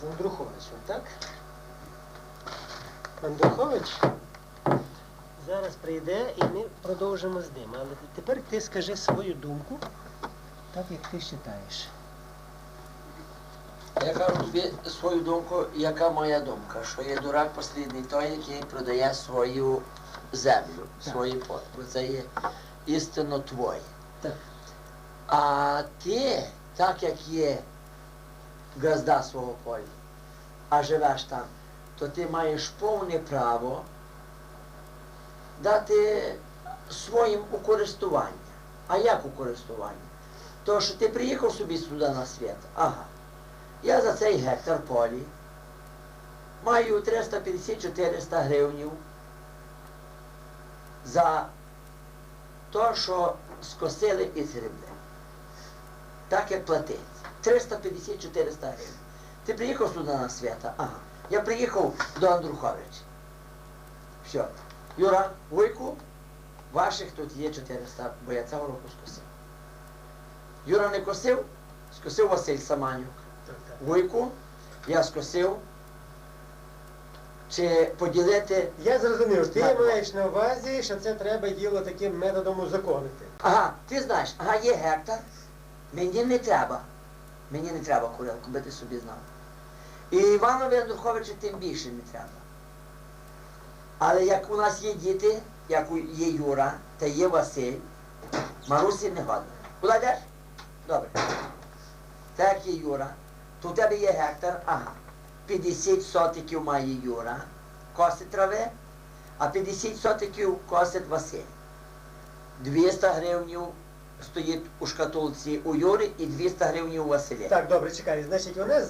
з Андруховичем, так? Андрухович зараз прийде і ми продовжимо з ним. Але тепер ти скажи свою думку, так як ти вважаєш. Я кажу тобі свою думку, яка моя думка, що є дурак послідний той, який продає свою землю, Так. свої поле. Це є істинно твоє. Так. А ти, так як є газда свого поля, а живеш там, то ти маєш повне право дати своїм у користування. А як у користування? То, що ти приїхав собі сюди на світ. Ага. Я за цей гектар полі маю 350-400 гривнів за те, що скосили і згребли. Так як платить. 350-400 гривень. Ти приїхав сюди на свята? Ага. Я приїхав до Андруховича. Все. Юра, Вуйку, ваших тут є 400, бо я цього року скосив. Юра не косив, скосив Василь Саманюк. Вуйку, я скосив. Чи поділити. Я зрозумів, ти Так. маєш на увазі, що це треба діло таким методом узаконити. Ага, ти знаєш, ага, є гектар. Мені не треба. Мені не треба курилку, би ти собі знав. І Іванові Андруховичу тим більше не треба. Але як у нас є діти, як є Юра та є Василь, Марусі не годно. Куди йдеш? Добре. Так є Юра, то у тебе є гектар, ага. 50 сотиків має Юра, косить трави, а 50 сотиків косить Василь. 200 гривнів стоїть у шкатулці у Юри і 200 гривень у Василя. Так, добре, чекай. Значить, вони